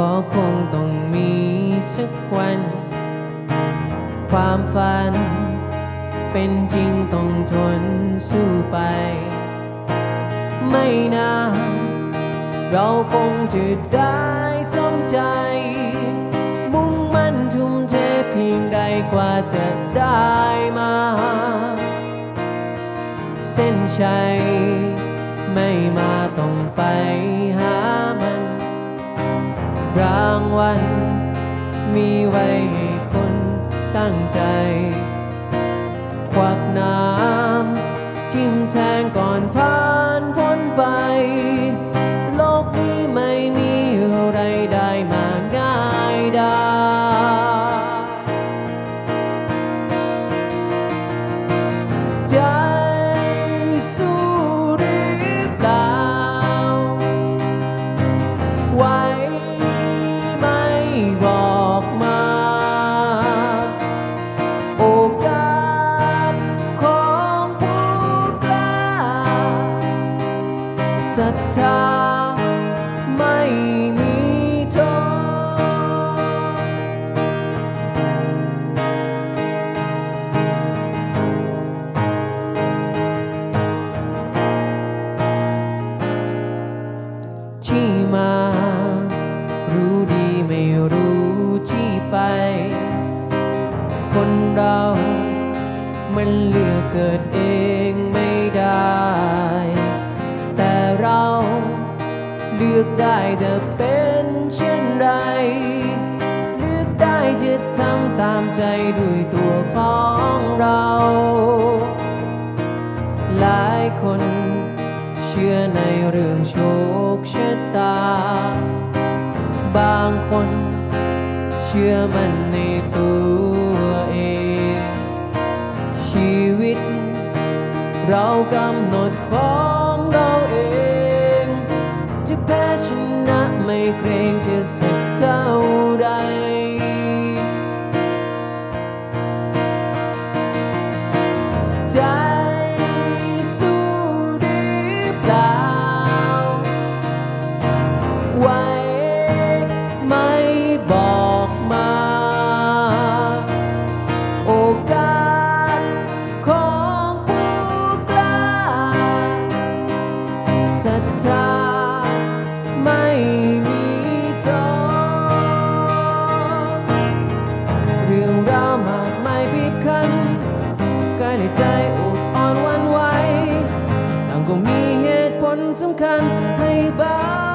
ก็คงต้องมีสักวัน ความฝัน เป็นจริงต้องทนสู้ไป ไม่นานเราคงจะได้สมใจ มุ่งมั่นทุ่มเทเพียงใดกว่าจะได้มา เส้นชัย ไม่มาต้องไปางวัน มีไว้ให้คนตั้งใจ ควักน้ำทิมแทงก่อนพา ศรัทธาไม่มีโทษที่มา รู้ดีไม่รู้ที่ไป คนเรา มันเลือกเกิดเอง ลือกได้จะเป็นเช่นไร เลือกได้จะทำตามใจด้วยตัวของเรา หลายคนเชื่อในเรื่องโชคชะตา บางคนเชื่อมันในตัวเอง ชีวิต เรากำหนดขอ เกรงจะสักเท่าใดใจสู้หรื มีเหตุผลสำคัญให้บา